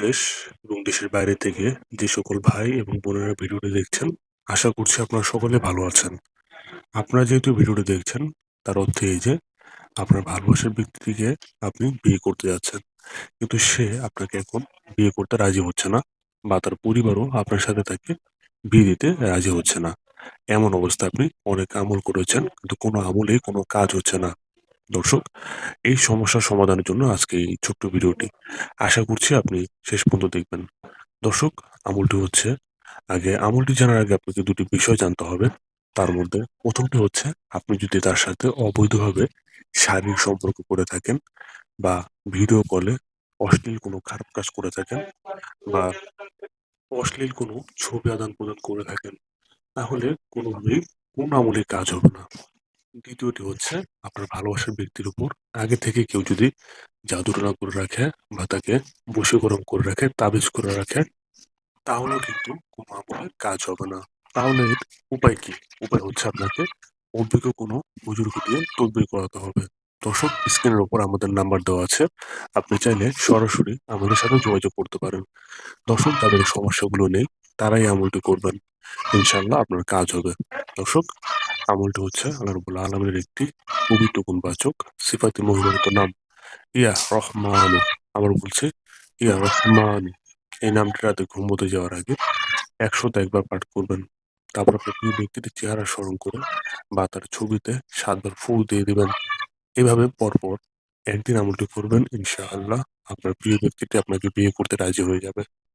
দেশ এবং দেশের বাইরে থেকে যে সকল ভাই এবং বোনেরা ভিডিওটি দেখছেন, আশা করছি আপনারা সকলে ভালো আছেন। আপনারা যেহেতু ভিডিওটি দেখছেন, তার অর্থে এই যে আপনার ভালোবাসার ব্যক্তিটিকে আপনি বিয়ে করতে যাচ্ছেন। কিন্তু সে আপনাকে এখন বিয়ে করতে রাজি হচ্ছে না বা তার পরিবারও আপনার সাথে তাকে বিয়ে দিতে রাজি হচ্ছে না। এমন অবস্থা আপনি অনেক আমল করেছেন, কিন্তু কোনো আমলেই কোনো কাজ হচ্ছে না। দর্শক, এই সমস্যার সমাধানের জন্য আজকে এই ছোট্ট ভিডিওটি আশা করছি আপনি শেষ পর্যন্ত দেখবেন। দর্শক, আমলটি হচ্ছে, আগে আমলটি জানার আগে আপনাকে দুটি বিষয় জানতে হবে। তার মধ্যে প্রথমটি হচ্ছে, আপনি যদি তার সাথে অবৈধভাবে শারীরিক সম্পর্ক করে থাকেন বা ভিডিও কলে অশ্লীল কোনো খারাপ কাজ করে থাকেন বা অশ্লীল কোনো ছবি আদান প্রদান করে থাকেন, তাহলে কোনোভাবেই কোন আমলে কাজ হবে না। দ্বিতীয়টি হচ্ছে আপনার ভালোবাসার ব্যক্তির উপর আগে থেকে কেউ যদি জাদুটনা করে রাখে বা তাকে বশীকরণ করে রাখে, তাবিজ করে রাখে, তাহলেও কিন্তু কোনো কাজ হবে না। তাহলে উপায় কি? উপায় হচ্ছে আপনাকে অভিজ্ঞ কোনো হুজুরকে দিয়ে তদবির করাতে হবে। দর্শক, স্ক্রিনের উপর আমাদের নাম্বার দেওয়া আছে। আপনি চাইলে সরাসরি আমাদের সাথে যোগাযোগ করতে পারেন। দর্শক এই সমস্যাগুলো নেই, তারাই আমলটি করবেন। ইনশাল্লাহ আপনার কাজ হবে। দর্শক আমলটি হচ্ছে আল্লাহ রবুল্লা আলমের একটি পবিত্র গুণবাচক সিফাতি মহিমানিত নাম। ইয়া রহমান, আবার বলছে, ইয়া রহমান, এই নামটি রাতে ঘুমোতে যাওয়ার আগে একশত একবার পাঠ করবেন। তারপর আপনার প্রিয় ব্যক্তিটির চেহারা স্মরণ করে বা তার ছবিতে সাতবার ফুল দিয়ে দিবেন। এভাবে পরপর একদিন আমলটি করবেন, ইনশাআল্লাহ আপনার প্রিয় ব্যক্তিটি আপনাকে বিয়ে করতে রাজি হয়ে যাবে।